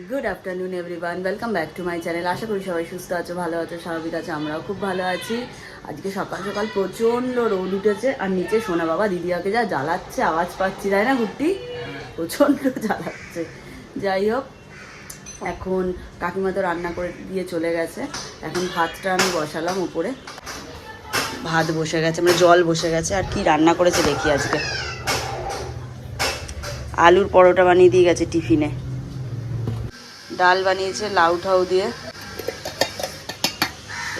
Good afternoon everyone welcome back to my channel আশা করি সবাই সুস্থ আছো, ভালো আছো, স্বাভাবিক আছে, আমরাও খুব ভালো আছি। আজকে সকাল সকাল প্রচণ্ড রোদ উঠেছে, আর নিচে সোনা বাবা দিদিয়াকে যা জ্বালাচ্ছে, আওয়াজ পাচ্ছি, তাই না কুর্তি প্রচণ্ড জ্বালাচ্ছে। যাই হোক, এখন কাকিমা তো রান্না করে দিয়ে চলে গেছে। এখন ভাতটা আমি বসালাম উপরে। ভাত বসে গেছে মানে জল বসে গেছে, আর কি রান্না করেছে দেখি আজকে। আলুর পরোটা বানিয়ে দিয়ে গেছে টিফিনে। ডাল বানিয়েছে, লাউ ঠাউ দিয়ে।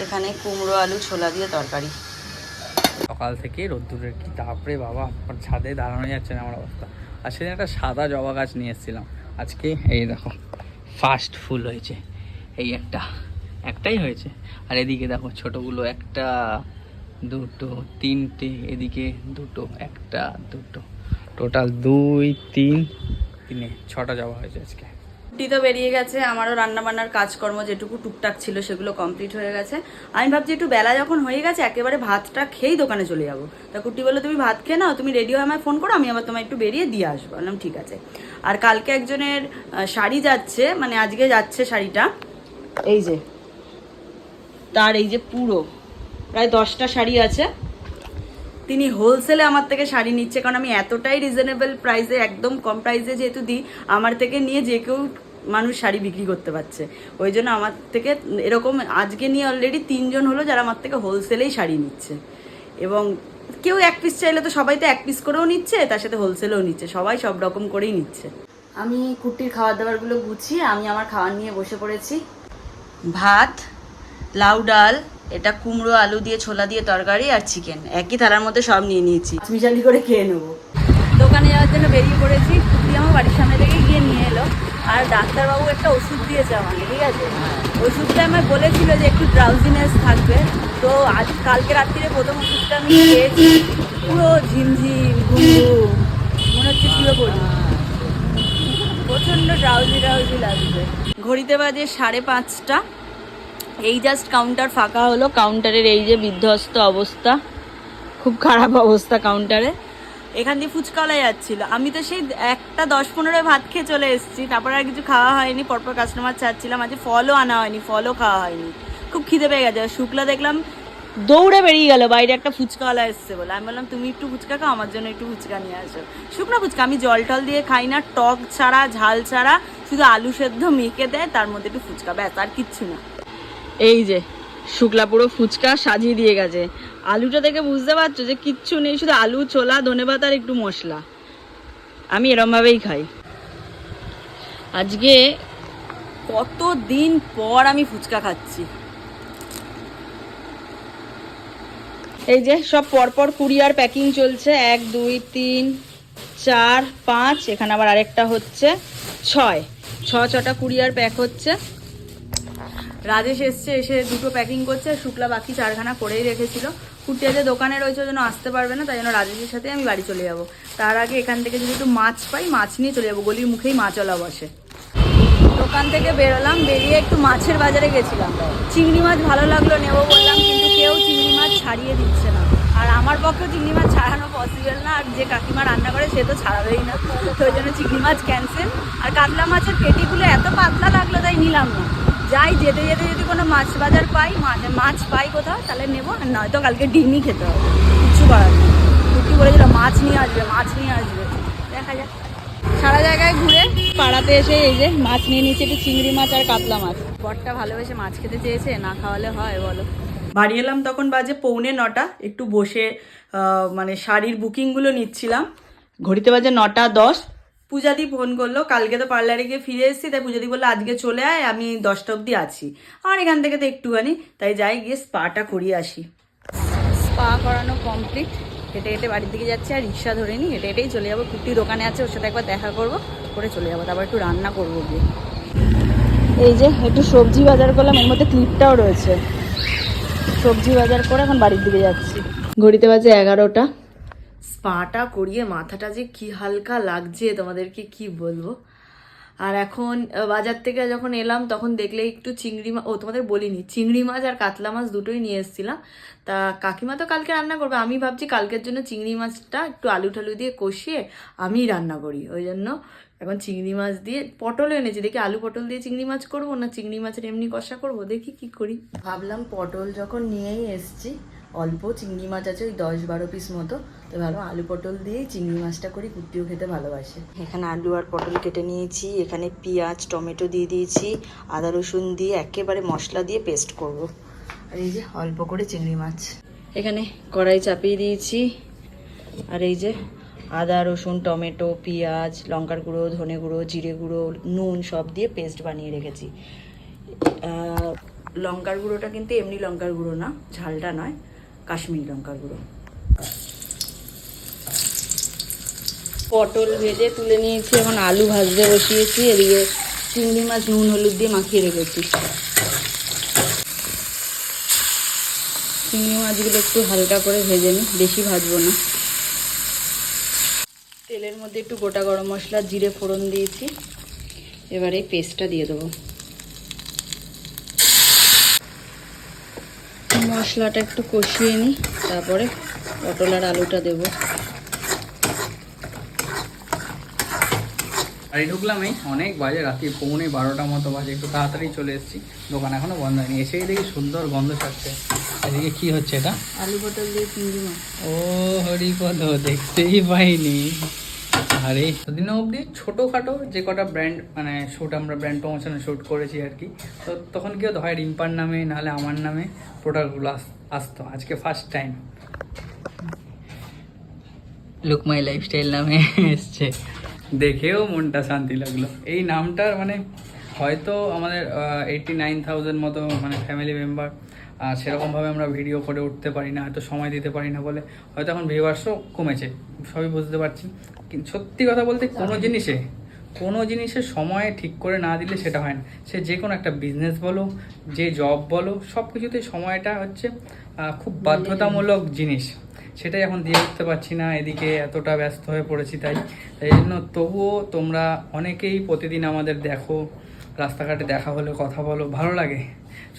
এখানে কুমড়ো, আলু, ছোলা দিয়ে তরকারি। সকাল থেকে রোদ্দুরের কি তাপরে বাবা, আমার ছাদে দাঁড়ানো যাচ্ছে না আমার অবস্থা। আর সেদিন একটা সাদা জবা গাছ নিয়ে এসেছিলাম। আজকে এই দেখো ফার্স্ট ফুল হয়েছে। এই একটা, একটাই হয়েছে। আর এদিকে দেখো, ছোটোগুলো একটা, দুটো, তিনটে, এদিকে দুটো, একটা, দুটো। টোটাল দুই, তিন, তিনে ছটা জবা হয়েছে আজকে। কুটি তো বেরিয়ে গেছে, আমারও রান্না বান্নার কাজকর্ম যেটুকু টুকটাক ছিল সেগুলো কমপ্লিট হয়ে গেছে। আমি ভাবছি একটু বেলা যখন হয়ে গেছে, একেবারে ভাতটা খেয়েই দোকানে চলে যাব। তা কুটি বলল, তুমি ভাত খেয়ে নাও, তুমি রেডি হয়ে আমায় ফোন করো, আমি আবার তোমায় একটু বেরিয়ে দিয়ে আসব। বললাম, ঠিক আছে। আর কালকে একজনের শাড়ি যাচ্ছে মানে আজকে যাচ্ছে শাড়িটা। এই যে, তার এই যে পুরো, প্রায় দশটা শাড়ি আছে। তিনি হোলসেলে আমার থেকে শাড়ি নিচ্ছে কারণ আমি এতটাই রিজনেবল প্রাইসে একদম কম প্রাইসে যেহেতু দিই আমার থেকে নিয়ে যে কেউ মানুষ শাড়ি বিক্রি করতে পারছে। ওই জন্য আমার থেকে এরকম আজকে নিয়ে অলরেডি তিনজন হলো যারা আমার থেকে হোলসেলেই শাড়ি নিচ্ছে। এবং কেউ এক পিস চাইলে তো সবাই তো এক পিস করেও নিচ্ছে তার সাথে হোলসেলেও নিচ্ছে সবাই সব রকম করেই নিচ্ছে। আমি কুর্তির খাবার দাবারগুলো গুছিয়ে আমি আমার খাবার নিয়ে বসে পড়েছি। ভাত লাউ ডাল এটা কুমড়ো আলু দিয়ে ছোলা দিয়ে তরকারি আর চিকেন একই থালার মধ্যে সব নিয়ে নিয়েছি। মিশালি করে খেয়ে নেব। দোকানে যাওয়ার জন্য বেরিয়ে পড়েছি। কুর্তি আমার বাড়ির সামনে থেকে গিয়ে নিয়ে এলো। আর ডাক্তারবাবু একটা ওষুধ দিয়েছে আমাকে ঠিক আছে? ওষুধটা আমায় বলেছিল যে একটু ড্রাউজিনেস থাকবে। তো আজ কালকে রাত্রিরে প্রথম ওষুধটা আমি খেয়েছি। পুরো ঝিমঝিম ঘুমঘুম মনে হচ্ছে শুয়ে পড়ি। প্রচণ্ড ড্রাউজি ড্রাউজি লাগবে ঘড়িতে বাজে সাড়ে পাঁচটা। এই জাস্ট কাউন্টার ফাঁকা হলো কাউন্টারের এই যে বিধ্বস্ত অবস্থা, খুব খারাপ অবস্থা কাউন্টারে এখান দিয়ে ফুচকাওয়ালা যাচ্ছিল। আমি তো সেই একটা দশ পনেরো ভাত খেয়ে চলে এসেছি, তারপর আর কিছু খাওয়া হয়নি, পরপর কাস্টমার চাচ্ছিলাম আজকে ফলও আনা হয়নি, ফলও খাওয়া হয়নি। খুব খিদে পেয়ে গেছে। শুক্লা দেখলাম দৌড়ে বেরিয়ে গেল, বাইরে একটা ফুচকাওয়ালা এসছে বলে। আমি বললাম, তুমি একটু ফুচকা খাও, আমার জন্য একটু ফুচকা নিয়ে আসো। শুকনো ফুচকা, আমি জল টল দিয়ে খাই না, টক ছাড়া, ঝাল ছাড়া, শুধু আলু সেদ্ধ মেখে দেয়, তার মধ্যে একটু ফুচকা, ব্যাস, আর কিচ্ছু না। এই যে, শুক্লা পুরো ফুচকা সাজিয়ে দিয়ে গেছে। আলুটা দেখে বুঝতে পারছ যে কিচ্ছু নেই, শুধু আলু, ছোলা, ধনেপাত আর একটু মশলা। আমি এরমভাবেই খাই। আজকে কত দিন পর আমি ফুচকা খাচ্ছি। এই যে, সব পরপর কুরিয়ার প্যাকিং চলছে। এক, দুই, তিন, চার, পাঁচ, এখানে আবার আরেকটা হচ্ছে ছয়। ছ, ছটা কুরিয়ার প্যাক হচ্ছে। রাজেশ এসছে, এসে দুটো প্যাকিং করছে, আর শুক্লা বাকি চারখানা করেই রেখেছিল। আজকে দোকানে রয়েছে ওই জন্য আসতে পারবে না, তাই জন্য রাজেশের সাথে আমি বাড়ি চলে যাব। তার আগে এখান থেকে যদি একটু মাছ পাই, মাছ নিয়ে চলে যাব, গলির মুখেই মাছওয়ালা বসে। দোকান থেকে বেরোলাম, বেরিয়ে একটু মাছের বাজারে গেছিলাম। চিংড়ি মাছ ভালো লাগল, নেব বললাম, কিন্তু কেউ চিংড়ি মাছ ছাড়িয়ে দিচ্ছে না। আর আমার পক্ষে চিংড়ি মাছ ছাড়ানো পসিবল না, আর যে কাকিমা রান্না করে, সে তো ছাড়াবেই না। তো ওই জন্য চিংড়ি মাছ ক্যান্সেল আর কাতলা মাছের পেটিগুলো এত পাতলা লাগল, তাই নিলাম না। যাই, যেতে যেতে যদি কোনো মাছ বাজার পাই মাছ মাছ পাই কোথাও, তাহলে নেব। আর নয়তো কালকে ডিমই খেতে হবে। কিচ্ছু করার নেই। কুর্তি বলেছিল মাছ নিয়ে আসবে, মাছ নিয়ে আসবে। দেখা যাক। সারা জায়গায় ঘুরে পাড়াতে এসে এই যে মাছ নিয়ে নিচ্ছে একটু চিংড়ি মাছ আর কাতলা মাছ। বরটা ভালোবেসে মাছ খেতে চেয়েছে, না খাওয়ালে হয়, বলো। বাড়ি এলাম তখন বাজে পৌনে নটা, একটু বসে মানে শাড়ির বুকিংগুলো নিচ্ছিলাম। ঘড়িতে বাজে নটা দশ। পূজাদি ফোন করল, কালকে তো পার্লারে গিয়ে ফিরে এসেছি, তাই পূজাদি বলল, আজকে চলে আয়, আমি দশটা অবধি আছি। আর এখান থেকে তো একটুখানি, তাই যাই গিয়ে স্পাটা করিয়ে আসি। স্পা করানো কমপ্লিট। হেঁটে হেঁটে বাড়ির দিকে যাচ্ছি, আর রিক্সা ধরে নিই। হেঁটে হেঁটেই চলে যাব। কুর্তি দোকানে আছে, ওর সাথে একবার দেখা করব, করে চলে যাব। তারপর একটু রান্না করব গিয়ে। এই যে, একটু সবজি বাজার করলাম, এর মধ্যে ক্লিপটাও রয়েছে। সবজি বাজার করে এখন বাড়ির দিকে যাচ্ছি। ঘড়িতে বাজে এগারোটা। স্পাটা করিয়ে মাথাটা যে কি হালকা লাগছে, তোমাদেরকে কি বলব? আর এখন বাজার থেকে যখন এলাম, তখন দেখলে একটু চিংড়ি মাছ ও, তোমাদের বলিনি, চিংড়ি মাছ আর কাতলা মাছ দুটোই নিয়ে এসেছিলাম। তা কাকিমা তো কালকে রান্না করবে, আমি ভাবছি কালকের জন্য চিংড়ি মাছটা একটু আলু টালু দিয়ে কষিয়ে আমিই রান্না করি। ওই জন্য এখন চিংড়ি মাছ দিয়ে পটল এনেছি। দেখি আলু পটল দিয়ে চিংড়ি মাছ করব না চিংড়ি মাছের এমনি কষা করব? দেখি কি করি। ভাবলাম পটল যখন নিয়েই এসছি অল্প চিংড়ি মাছ আছে ওই দশ বারো পিস মতো। তো ভালো আলু পটল দিয়ে চিংড়ি মাছটা করি কুট্টিও খেতে ভালোবাসে। এখানে আলু আর পটল কেটে নিয়েছি এখানে পেঁয়াজ টমেটো দিয়ে দিয়েছি আদা রসুন দিয়ে একেবারে মশলা দিয়ে পেস্ট করব। আর এই যে অল্প করে চিংড়ি মাছ। এখানে কড়াই চাপিয়ে দিয়েছি আর এই যে আদা রসুন টমেটো পেঁয়াজ লঙ্কার গুঁড়ো ধনে গুঁড়ো জিরে গুঁড়ো নুন সব দিয়ে পেস্ট বানিয়ে রেখেছি। লঙ্কার গুঁড়োটা কিন্তু এমনি লঙ্কার গুঁড়ো না ঝালটা নয়। কাশ্মীরি লঙ্কার গুঁড়ো। পটল ভেজে তুলে নিয়েছি, এখন আলু ভাজতে বসিয়েছি, এদিকে চিংড়ি মাছ নুন, হলুদ দিয়ে মাখিয়ে রেখেছি। চিংড়ি মাছগুলো একটু হালকা করে ভেজে নিই, বেশি ভাজবো না। তেলের মধ্যে একটু গোটা গরম মশলা, জিরে ফোড়ন দিয়েছি। এবারে পেস্টটা দিয়ে দেবো। মশলাটা একটু কষিয়ে নিই তারপরে পটল আর আলুটা দেবো। বাড়ি ঢুকলাম এই অনেক বাজে রাত্রি পৌনে বারোটা মতো বাজে একটু তাড়াতাড়ি চলে এসেছি। দোকান এখনও বন্ধ হয়নি এসেই দেখি সুন্দর গন্ধ ছাড়ছে। এদিকে কি হচ্ছে এটা? আলু পটল দিয়ে চিংড়ি মাছ। ও হরিপদ দেখতেই পাইনি। আরে দিন অবধি ছোটোখাটো যে কটা ব্র্যান্ড মানে শ্যুট আমরা ব্র্যান্ড প্রমোশনে শ্যুট করেছি আর কি তো তখন কি হতো হয় রিম্পার নামে নাহলে আমার নামে প্রোডাক্টগুলো আস আসতো আজকে first time Look My Lifestyle নামে এসছে। দেখেও মনটা শান্তি লাগল। এই নামটার মানে হয়তো আমাদের এইটটি নাইন থাউজেন্ড মতো মানে ফ্যামিলি মেম্বার সেরকমভাবে আমরা ভিডিও করে উঠতে পারি না হয়তো সময় দিতে পারি না বলে হয়তো এখন ভিউয়ার্সও কমেছে। সবই বুঝতে পারছি। সত্যি কথা বলতে কোনো জিনিসে কোনো জিনিসে সময় ঠিক করে না দিলে সেটা হয় না। সে যে কোনো একটা বিজনেস বলো, যে জব বলো সব কিছুতে সময়টা হচ্ছে খুব বাধ্যতামূলক জিনিস। সেটাই এখন দিয়ে উঠতে পারছি না, এদিকে এতটা ব্যস্ত হয়ে পড়েছি তাই। তাই জন্য তবুও তোমরা অনেকেই প্রতিদিন আমাদের দেখো, রাস্তাঘাটে দেখা হলে কথা বলো, ভালো লাগে।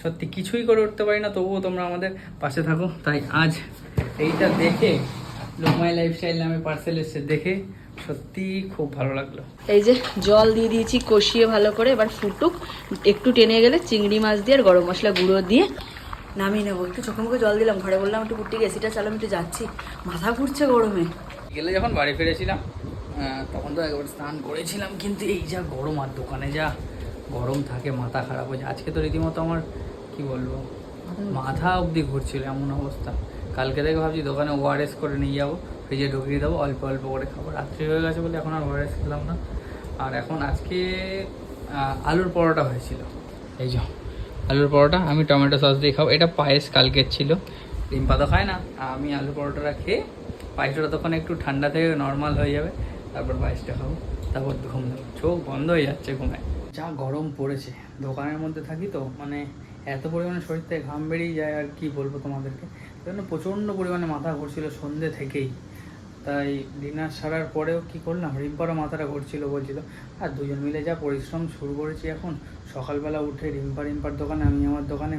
সত্যি কিছুই করে উঠতে পারি না, তবুও তোমরা আমাদের পাশে থাকো। তাই আজ এইটা দেখে লোকমাই লাইফস্টাইল নামে পার্সেল এসে দেখে সত্যি খুব ভালো লাগল। এই যে জল দিয়ে দিয়েছি কষিয়ে ভালো করে এবার ফুটুক একটু টেনে গেলে চিংড়ি মাছ দিয়ে আর গরম মশলা গুঁড়ো দিয়ে নামিয়ে নেব। একটু চোখে মুখে জল দিলাম ঘরে বললাম একটু কুট্টি এসিটা চালাম একটু যাচ্ছি। মাথা ঘুরছে গরমে। গেলে যখন বাড়ি ফিরেছিলাম তখন তো একবার স্নান করেছিলাম কিন্তু এই যা গরম আর দোকানে যা গরম থাকে মাথা খারাপ হয়েছে আজকে তো রীতিমতো আমার কি বলব মাথা অবধি ঘুরছিল এমন অবস্থা। কালকে থেকে ভাবছি দোকানে ওআরএস করে নিয়ে যাব ফ্রিজে ঢুকিয়ে দেবো, অল্প অল্প করে খাব। রাত্রি হয়ে গেছে বলে এখন আর ওআরএস খেলাম না। আর এখন আজকে আলুর পরোটা হয়েছিল। এই যে, আলুর পরোটা, আমি টমেটো সস দিয়ে খাব। এটা পায়েস কালকের ছিল। ডিম পাতা খায় না, আমি আলু পরোটাটা খেয়ে, পায়েসটা তখন একটু ঠান্ডা থেকে নর্মাল হয়ে যাবে, তারপর পায়েসটা খাব। তারপর ঘুম দেবো। চোখ বন্ধ হয়ে যাচ্ছে ঘুমে। যা গরম পড়েছে, দোকানের মধ্যে থাকি তো মানে এত পরিমাণে শরীর থেকে ঘাম বেরিয়ে যায়, আর কি বলব তোমাদেরকে? জন্য প্রচণ্ড পরিমাণে মাথা ঘুরছিল সন্ধ্যে থেকেই। তাই ডিনার সারার পরেও কি করলাম? রিম্পারও মাথাটা ঘুরছিল, বলছিল, আর দুজন মিলে যা পরিশ্রম শুরু করেছি এখন। সকালবেলা উঠে রিম্পা রিম্পার দোকানে, আমি আমার দোকানে।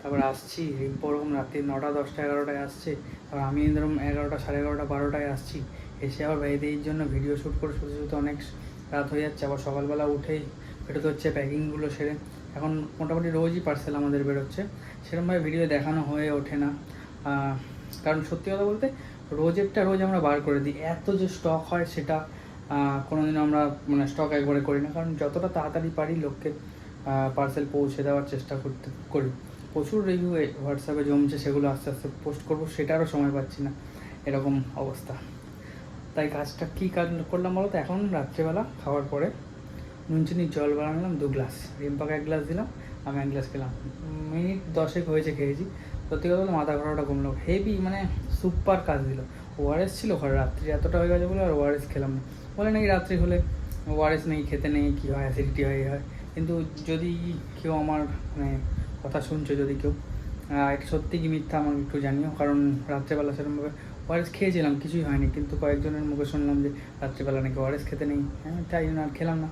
তারপর আসছি, রিম্পা ওরকম রাত্রি নটা, দশটা, এগারোটায় আসছে। তারপর আমি এরকম এগারোটা, সাড়ে এগারোটা, বারোটায় আসছি। এসে আবার বাইরের জন্য ভিডিও শ্যুট করে, শুতে শুতে অনেক রাত হয়ে যাচ্ছে। আবার সকালবেলা উঠেই বেরোতে হচ্ছে প্যাকিংগুলো সেরে। এখন মোটামুটি রোজই পার্সেল আমাদের বেরোচ্ছে। সেরকমভাবে ভিডিও দেখানো হয়ে ওঠে না। কারণ সত্যি কথা বলতে রোজেরটা রোজ আমরা বার করে দিই। এত যে স্টক হয় সেটা আহ, কোনোদিন আমরা মানে স্টক একবারে করি না। কারণ যতটা তাড়াতাড়ি পারি লোককে পার্সেল পৌঁছে দেওয়ার চেষ্টা করতে করি। প্রচুর রিভিউ হোয়াটসঅ্যাপে জমছে সেগুলো আস্তে আস্তে পোস্ট করব সেটারও সময় পাচ্ছি না। এরকম অবস্থা। তাই কাজটা কী কাজ করলাম বলো তো এখন রাত্রেবেলা খাওয়ার পরে নুন চিনির জল বানালাম দু গ্লাস রিম্পাকে এক গ্লাস দিলাম আমি এক গ্লাস খেলাম। মিনিট দশেক হয়েছে খেয়েছি। সত্যি কথা বলতে মাথা ঘোরাটা কমলো হেভি মানে সুপার কাজ দিল। ওআরএস ছিল ঘরে, রাত্রি এতটা হয়ে গেছে বলে আর ওআরএস খেলাম না। বলে নাকি রাত্রি হলে ওআরএস নেই, খেতে নেই, কী হয় অ্যাসিডিটি হয়ে হয়। কিন্তু যদি কেউ আমার মানে কথা শুনছো, যদি কেউ এটা সত্যি কি মিথ্যা আমাকে একটু জানিও। কারণ রাত্রেবেলা সেরকমভাবে ওআরএস খেয়েছিলাম, কিছুই হয়নি। কিন্তু কয়েকজনের মুখে শুনলাম যে রাত্রেবেলা নাকি ওআরএস খেতে নেই। হ্যাঁ তাই জন্য আর খেলাম না।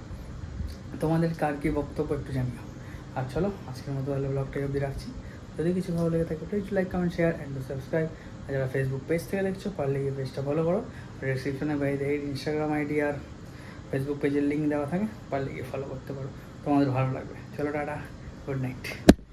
তোমাদের কার কী বক্তব্য একটু জানিও। আর চলো, আজকের মতো তাহলে ব্লগটাই অবধি রাখছি। যদি কিছু ভালো লেগে থাকে please like comment share and subscribe আর যারা ফেসবুক পেজ থেকে দেখছ, পারলে গিয়ে পেজটা ফলো করো। ডিসক্রিপশনে বাইরে ইনস্টাগ্রাম আইডি আর ফেসবুক পেজের লিঙ্ক দেওয়া থাকে, পারলে গিয়ে ফলো করতে পারো। তোমাদের ভালো লাগবে। চলো টাটা গুড নাইট